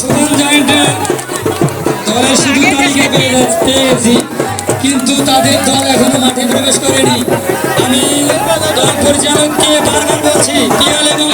সুমন জয়েন্টের দলের শুধু তালিকা পেয়ে কিন্তু তাদের দল এখনও মাঠে প্রবেশ করেনি আমি দল পরিচালককে বারবার বলছি পিয়াল এবং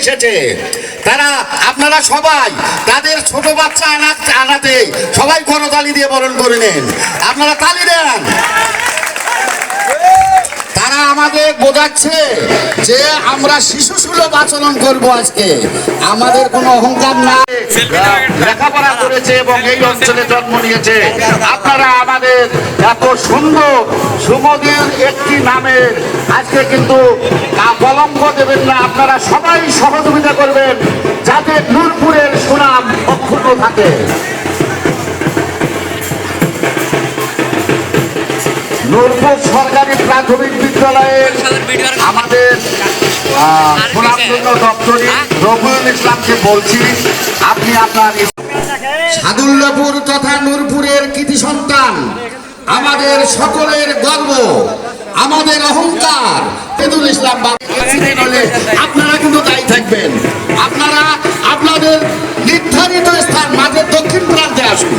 এসেছে। তারা, আপনারা সবাই তাদের ছোট বাচ্চা আনা আনাতে সবাই করতালি দিয়ে বরণ করে নেন। আপনারা তালি দেন। তারা আমাদের বোঝাচ্ছে যে আমরা শিশু সুলভ আচরণ করব আজকে। আমাদের কোনো অহংকার নাই। লেখাপড়া করেছে এবং এই অঞ্চলে জন্ম নিয়েছে। আপনারা আমাদের এত সুন্দর সুমধুর একটি নামের আজকে কিন্তু কলঙ্ক দেবেন না। আপনারা সবাই সহযোগিতা করবেন যাতে নূরপুরের সুনাম অক্ষুণ্ণ থাকে। নূরপুর সরকারি প্রাথমিক বিদ্যালয়ের আমাদের আহ, সুনামধন্য দপ্তরি রবিউল ইসলামকে বলছি আপনি আপনার সাদুল্লাপুর তথা নূরপুরের কৃতি সন্তান আমাদের সকলের গর্ব আমাদের অহংকার। তেদুল ইসলাম বাবু আপনারা কিন্তু দায়ী থাকবেন। আপনারা আপনাদের নির্ধারিত স্থান মাঝের দক্ষিণ প্রান্তে আসুন।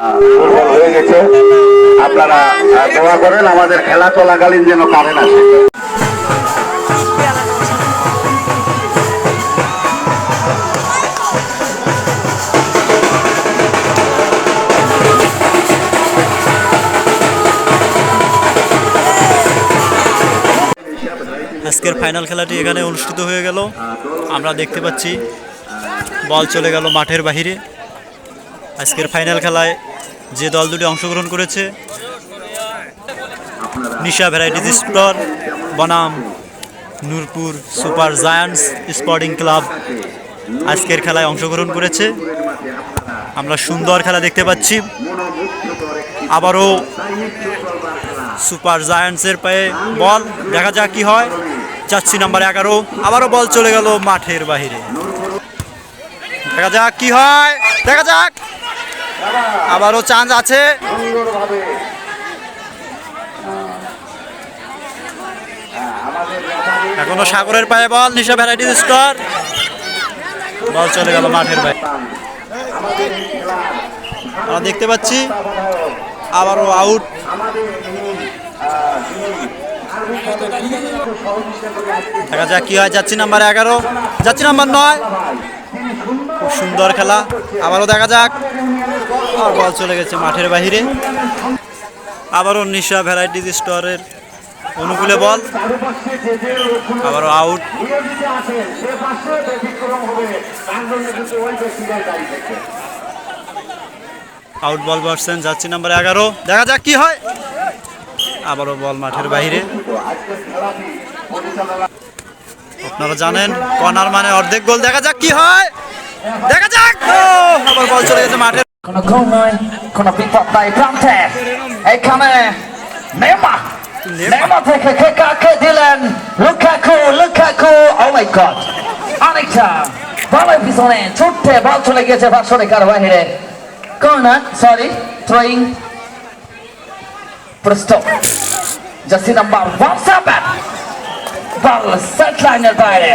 দুর্বল হয়ে গেছে। আপনারা দোয়া করেন, আমাদের খেলা চলাকালীন যেন কারেন্ট আসে। আজকের ফাইনাল খেলাটি এখানে অনুষ্ঠিত হয়ে গেল। আমরা দেখতে পাচ্ছি, বল চলে গেল মাঠের বাহিরে। আজকের ফাইনাল খেলায় যে দল দুটি অংশগ্রহণ করেছে, নিশা ভ্যারাইটিজ স্টোর বনাম, Nurpur super giants sporting club আজকের খেলায় অংশগ্রহণ করেছে। আমরা সুন্দর খেলা দেখতে পাচ্ছি। আবারও সুপার জায়ান্টসের পায়ে বল, দেখা যাক কি হয়। চাচ্ছি নাম্বার এগারো। আবারও বল চলে গেল মাঠের বাহিরে। দেখা যাক কি হয়, দেখা যাক। আবারও চান্স আছে। এখনও সাগরের পায়ে বল নিশা ভ্যারাইটিস স্টোর বল চলে গেল মাঠের বাইরে। আমরা দেখতে পাচ্ছি আবারও আউট দেখা যাক কি হয় যাচ্ছি নাম্বার এগারো। যাচ্ছি নাম্বার নয়। খুব সুন্দর খেলা। আবারও দেখা যাক। আর বল চলে গেছে মাঠের বাহিরে। আবারও নিশা ভ্যারাইটিজ স্টোরের অনুকূলে বল। আবারও আউট। আউট বল বসছেন যাচ্ছি নাম্বার এগারো। দেখা যাক কি হয়। আবারও বল মাঠের বাইরে আপনারা জানেন, কর্নার মানে অর্ধেক গোল। দেখা যাক কি হয়। দেখা যাক। আবার বল চলে গেছে মাঠের কোনো ঘুম নয় কোনো বিপদ নাই প্রান্তে এখানে নেমা নেমা থেকে কে দিলেন? Lukaku Lukaku oh my god অনেকটা বলের পিছনে ছুটতে বল চলে গেছে ভাষণিকার বাহিরে। কর্নার সরি থ্রোয়িং প্রস্তুত jersey number one seven ball set লাইনের বাইরে।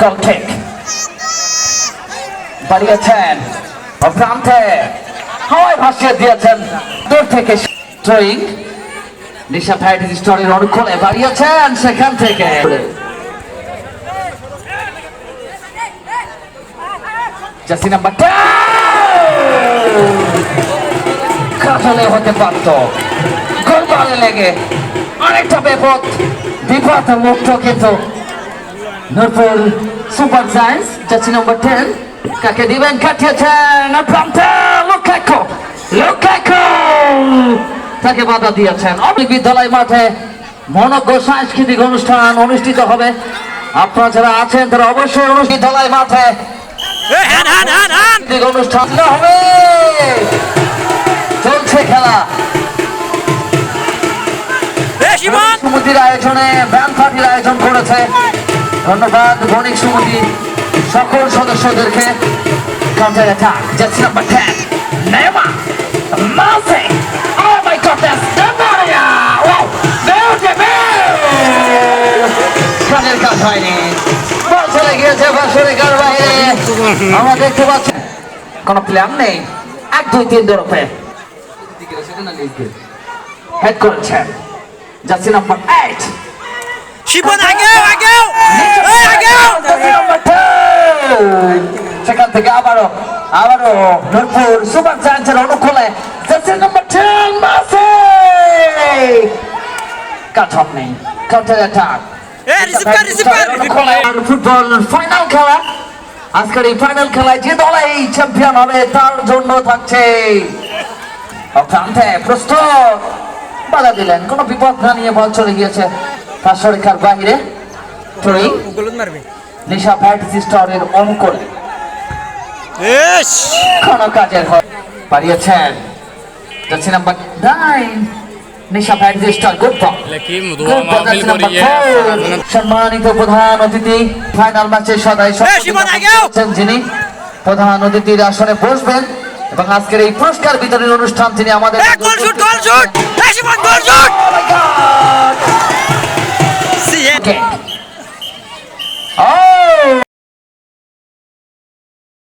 গোল কিক বাড়িয়েছেন প্রান্তে হাওয়ায় ভাসিয়ে দিয়েছেন। দূর থেকে থ্রোয়িং নিশা ফ্যাটিস স্টোরির অনুকূলে বাড়িয়েছেন সেখান থেকে। জাসি নাম্বার কাজলে হতে পারত। গোলবারে লেগে অনেকটা বিপদ বিপদ মুক্ত কিন্তু Nurpur super science jersey number ten কাকে দিবেন? কাটিয়েছেন প্রান্তে লুকাকো লুকাকো! তাকে বাধা দিয়েছেন। অনেক বিদ্যালয় মাঠে মনজ্ঞ সাংস্কৃতিক অনুষ্ঠান অনুষ্ঠিত হবে। আপনারা যারা আছেন তারা অবশ্যই অনুষ্ঠিত বিদ্যালয় মাঠে অনুষ্ঠান হবে। চলছে খেলা। সমিতির আয়োজনে ব্যান্ড পার্টির আয়োজন করেছে। ধন্যবাদ বণিক সমিতি সকল সদস্যদেরকে। কাউন্টার অ্যাটাক জার্সি নাম্বার 10 নেমা মাসে ও মাই গডনেস দেমারিয়া ওয়াও বেউটে কাজের কাজ হয়নি। বল চলে গিয়েছে বাসরে কার বাইরে আমরা দেখতে পাচ্ছি কোনো প্ল্যান নেই। এক, দুই, তিন দরপে হেড করেছেন, জার্সি নাম্বার 8 শিপন আগেও আগেও আগেও সেখান থেকে আবারও আবারও নূরপুর সুপার জায়ান্টের অনুকূলে জার্সি নাম্বার টেন মাসে কাঠন নেই কাউন্টার অ্যাটাক ফুটবল ফাইনাল খেলা। আজকের এই ফাইনাল খেলায় যে দল এই চ্যাম্পিয়ন হবে তার জন্য থাকছে প্রস্তুত। বাধা দিলেন কোনো বিপদ না নিয়ে বল চলে গিয়েছে। পাঁচশো বাইরে থ্রোয়িং নিশা ফ্যাটিস স্টোরের এস কোন কাজের পারিয়েছেন যাচ্ছে number nine Nisha varieties store good. সম্মানিত প্রধান অতিথি ফাইনাল ম্যাচের সদাই যিনি প্রধান অতিথির আসনে বসবেন এবং আজকের এই পুরস্কার বিতরণের অনুষ্ঠান তিনি আমাদের goal shoot goal shoot goal shoot okay